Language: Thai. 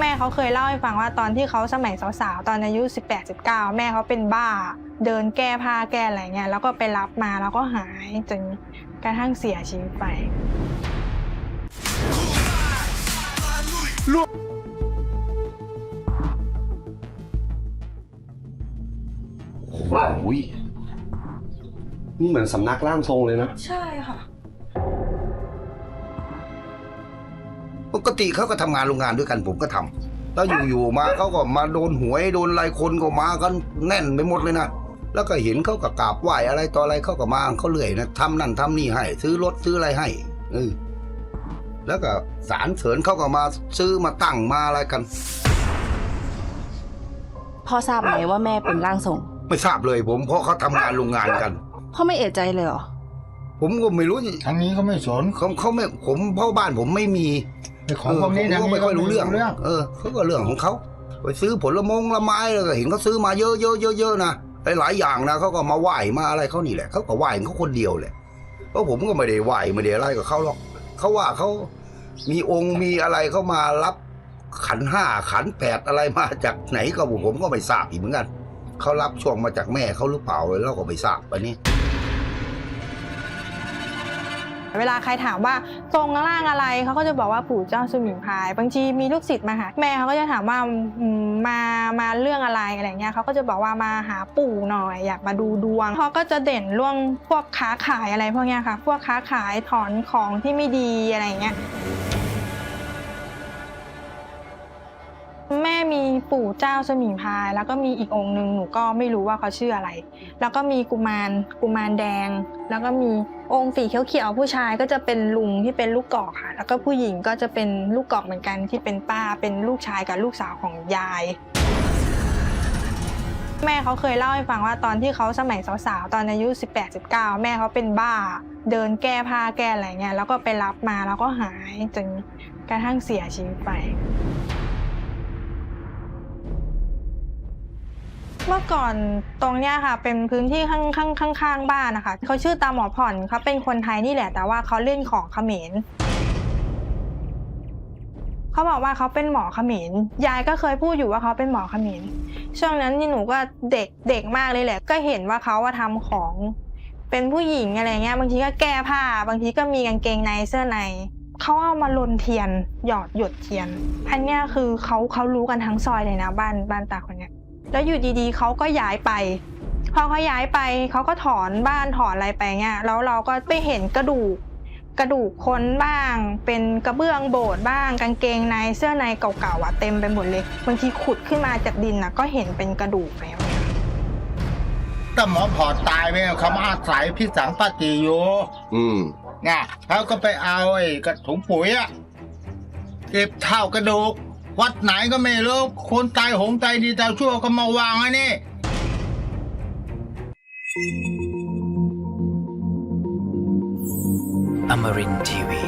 แม่เขาเคยเล่าให้ฟังว่าตอนที่เขาสมัยสาวๆ ตอนอายุ 18-19 แม่เขาเป็นบ้า เดินแก้ผ้าแก้อะไรเงี้ยแล้วก็ไปรับมาแล้วก็หายจนกระทั่งเสียชีวิตไปโอ้ยนี่เหมือนสำนักร่างทรงเลยนะ ใช่ค่ะ ปกติเขาก็ทำงานโรงงานด้วยกันผมก็ทำแล้วอยู่ๆมาเขาก็มาโดนหวยโดนอะไรคนก็มากันแน่นไปหมดเลยนะแล้วก็เห็นเขาก็กราบไหว้อะไรต่ออะไรเขาก็มาเขาเรื่อยนะทำนั่นทำนี่ให้ ซื้อรถซื้ออะไรให้เออแล้วก็สารเสริญเขาก็มาซื้อมาตั้งมาอะไรกันพ่อทราบไหมว่าแม่เป็นร่างทรง ไม่ทราบเลยผมเพราะเขาทำงานโรงงานกันพ่อไม่เอะใจเลยเหรอผมก็ไม่รู้ทางนี้เขาไม่สนเขาเขาไม่ผมเพราะบ้านผมไม่มี ไอ้ของพวกนี้เออทางผมก็นี้ไม่ค่อยรู้เรื่องเรื่อง เออเขาก็เรื่องของเขาไปซื้อผลมงละไม้แล้วก็เห็นเขาซื้อมาเยอะเยอะเยอะเยอะนะหลายๆอย่างนะเขาก็มาไหว้มาอะไรเขานี่แหละเขาก็ไหว้ของเขาคนเดียวแหละเพราะผมก็ไม่ได้ไหว้ไม่ได้อะไรกับเขาหรอกเขาว่าเขามีองค์มีอะไรเขามารับขันห้าขันแปดอะไรมาจากไหนก็ผมผมก็ไม่ทราบอีกเหมือนกันเขารับช่วงมาจากแม่เขาหรือเปล่าเราก็ไม่ทราบไปนี่ เวลาใครถามว่าทรงร่างอะไรเขาก็จะบอกว่าปู่เจ้าสมิงพรายบางทีมีลูกศิษย์มาหาแม่เขาก็จะถามว่ามมามาเรื่องอะไรอะไรเงี้ยเขาก็จะบอกว่ามาหาปู่หน่อย อยากมาดูดวงเขาก็จะเด่นเรื่องพวกค้าขายอะไรพวกเนี้ยค่ะ พวกค้าขายถอนของที่ไม่ดีอะไรเงี้ย ม่มีปู่เจ้าสมิงพราย แล้วก็มีอีกองค์หนึ่งหนูก็ไม่รู้ว่าเขาชื่ออะไร แล้วก็มีกุมารกุมารแดง แล้วก็มีองค์สีเขียวๆผู้ชายก็จะเป็นลุงที่เป็นลูกกอกค่ะ แล้วก็ผู้หญิงก็จะเป็นลูกกอกเหมือนกันที่เป็นป้าเป็นลูกชายกับลูกสาวของยาย แม่เขาเคยเล่าให้ฟังว่าตอนที่เขาสมัยสาวๆตอนอายุ 18-19 แม่เขาเป็นบ้า เดินแก้ผ้าแก้อะไรเงี้ยแล้วก็ไปรับมาแล้วก็หายจนกระทั่งเสียชีวิตไป เมื่อก่อนตรงเนี้ยค่ะ เป็นพื้นที่ข้างข้างข้างข้างบ้านนะคะเขาชื่อตาหมอผ่อนเขาเป็นคนไทยนี่แหละ แต่ว่าเขาเล่นของเขมรเขาบอกว่าเขาเป็นหมอเขมรยายก็เคยพูดอยู่ว่าเขาเป็นหมอเขมรช่วงนั้นนี่หนูก็เด็กเด็กมากเลยแหละ ก็เห็นว่าเขาว่าทำของเป็นผู้หญิงอะไรเงี้ยบางทีก็แก้ผ้า บางทีก็มีกางเกงในเสื้อในเขาเอามาลนเทียน หยอดหยดเทียน อันเนี้ยคือเขาเขารู้กันทั้งซอยเลยนะบ้านบ้านตาคนเนี้ย แล้วอยู่ดีๆเขาก็ย้ายไป พอเขาย้ายไปเขาก็ถอนบ้านถอนอะไรไปเงี้ยแล้วเราก็ไปเห็นกระดูกกระดูกคนบ้าง เป็นกระเบื้องโบสถ์บ้าง กางเกงในเสื้อในเก่าๆอะเต็มไปหมดเลยบางทีขุดขึ้นมาจากดินนะก็เห็นเป็นกระดูกแล้วเนี่ยแต่หมอพอตายไปเขามาอาศัยพี่สังปฏิอยู่อืมไงเขาก็ไปเอาไอ้กระถุงปุ๋ยอะเก็บเท่ากระดูก วัดไหนก็ไม่รู้คนตายหงตายดีตายชั่วก็มาวางไอ้นี่อมรินทีวี